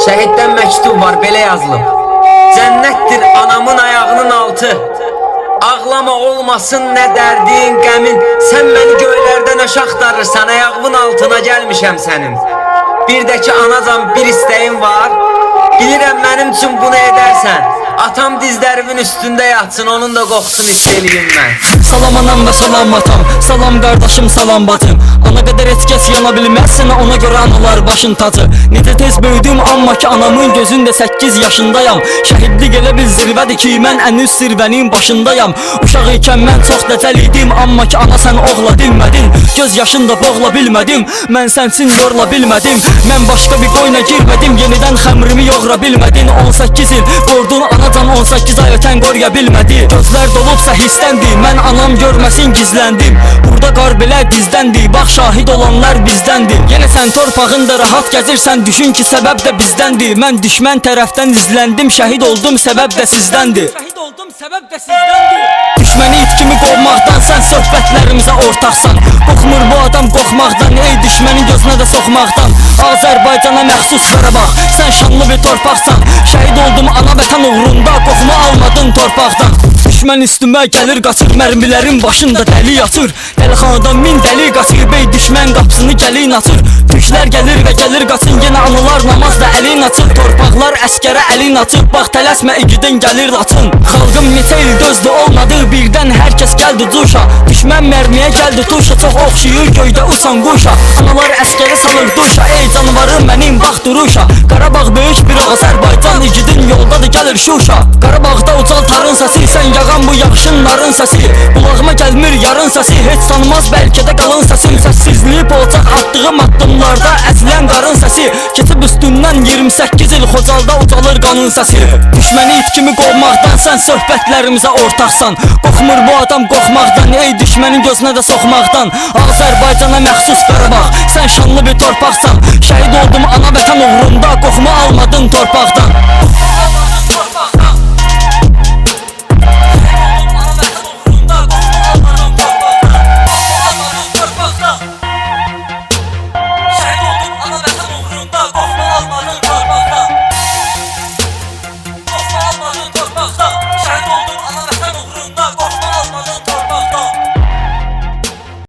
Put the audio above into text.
Şəhiddən məktub var, belə yazılıb. Cənnətdir anamın ayağının altı. Ağlama olmasın nə dərdin, qəmin. Sən məni göylərdən aşağı axtarırsan, ayağımın altına gəlmişəm sənin. Bir də ki anacan bir istəyin var. Bilirəm mənim üçün bunu edərsən. Atam dizlərimin üstündə yatsın, onun da qoxusunu hiss eləyim mən. Salam anam və salam atam Salam qardaşım, salam bacım Ana qədər heç kəs yana bilməz sənə ona görə analar başın tacı. Necə tez böyüdüm amma ki anamın gözündə 8 yaşındayam. Şəhidlik elə bir zirvədir ki mən ən üst zirvənin başındayam. Uşaq ikən mən çox dəcəl idim amma ki ana sən oğla dinmədin. Göz yaşında boğla bilmədim Mən sənsin yorla bilmədim. Mən başqa bir qoyuna girmədim Yenidən xəmrimi yoğura bilmədin. 18 il vurdun anacan 18 ay ötən qoruya bilmədi Gözlər dolubsa hissləndi Mən anam görməsin gizləndim Burada qar belə dizdəndi Bax şahid olanlar bizdəndir Yenə sən torpağında rahat gəzirsən Düşün ki səbəb də bizdəndir Mən düşmən tərəfdən izləndim Şəhid oldum səbəb də sizdəndir Şəhid oldum səbəb də sizdəndir Düşməni it kimi qovmaqdan sən söhbətlərimizə ortaqsan Qorxmaqdan Ey düşmənin gözünə də soxmaqdan. Azərbaycana məxsus Qarabağ Sən şanlı bir torpaqsan. Şəhid oldum ana vətən uğrunda Qoxumu almadın torpaqdan. Düşmən üstümə gəlir qaçır Mərmilərin başında dəli yatır. Dəlixanadan min dəli qaçır Bey düşmən qapısını gəlin açır Düşlər gəlir və gəlir qaçın Yenə analar namazda əlin açır. Torpaqlar əskərə əlin açır Bax tələsmə igidin gəlir laçın Xalqım neçə il dözdü olmadı Birdən gəldi cuşa Düşmən mərmiyə gəldi tuşa Çox oxşayır göydə uçan quşa Analar əskəri salır duşa. Ey canvarım mənim bax duruşa. Qarabağ böyük bir Azərbaycan igidin yoldadır gəlir Şuşa. Qarabağda ucal tarın səsi Sən yağan bu yağışınların səsi Qulağıma gəlmir yarın səsi Heç sanmaz bəlkə də qalın səsim Səssizliyi polçaq attığım addımlarda Əzilən qarın səsi Keçib üstündən 28 il Xocalda ucalır qanın səsi Düşməni it kimi qovmaqdan Sən söhbətlərimizə ortaqsan Qorxmur bu adam qorxmaqdan Ey düşmənin gözünə də soxmaqdan. Azərbaycana məxsus Qarabağ Sən şanlı bir torpaqsan. Şəhid oldum ana vətən uğrunda Qoxumu almadın torpaqdan